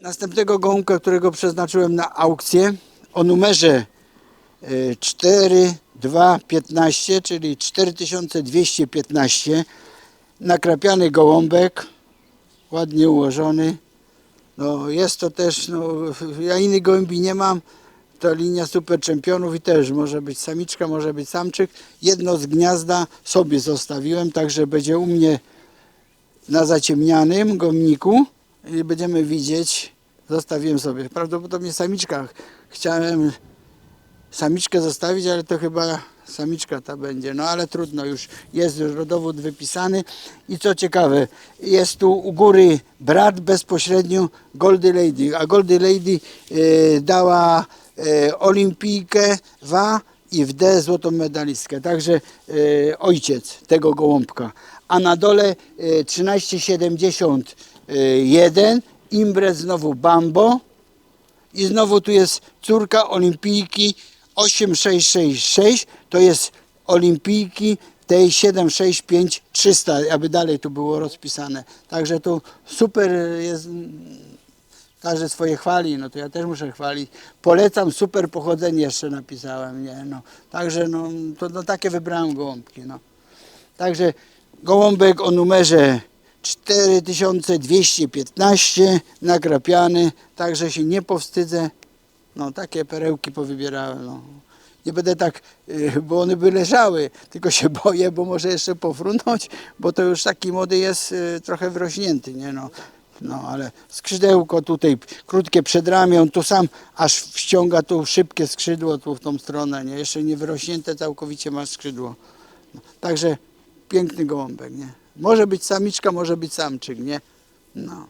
Następnego gołąbka, którego przeznaczyłem na aukcję o numerze y, 4215, czyli 4215. Nakrapiany gołąbek, ładnie ułożony. No, jest to też, no, ja innych gołębi nie mam. To linia super czempionów i też może być samiczka, może być samczyk. Jedno z gniazda sobie zostawiłem, także będzie u mnie na zaciemnianym gomniku będziemy widzieć, zostawiłem sobie. Prawdopodobnie samiczka. Chciałem samiczkę zostawić, ale to chyba samiczka ta będzie. No ale trudno już, jest już rodowód wypisany. I co ciekawe, jest tu u góry brat bezpośrednio Goldy Lady, a Goldy Lady e, dała y, olimpijkę wa i w D złotą medalistkę. Także e, ojciec tego gołąbka. A na dole y, 1370 Y, jeden, Imbre znowu Bambo i znowu tu jest córka olimpijki 8666, to jest olimpijki tej 765 300, aby dalej tu było rozpisane. Także tu super jest, każdy swoje chwali, no to ja też muszę chwalić. Polecam super pochodzenie jeszcze napisałem, nie, no. Także no, to no, takie wybrałem gołąbki, no. Także gołąbek o numerze 4215 nagrapiany, także się nie powstydzę. No takie perełki powybierałem. No. Nie będę tak, y, bo one by leżały, tylko się boję, bo może jeszcze pofrunąć, bo to już taki młody jest y, trochę wrośnięty, nie no. No ale skrzydełko tutaj, krótkie przedramię, tu sam aż wściąga tu szybkie skrzydło tu w tą stronę, nie? Jeszcze nie wyrośnięte całkowicie ma skrzydło. No, także piękny gołąbek, nie? Może być samiczka, może być samczyk, nie? No.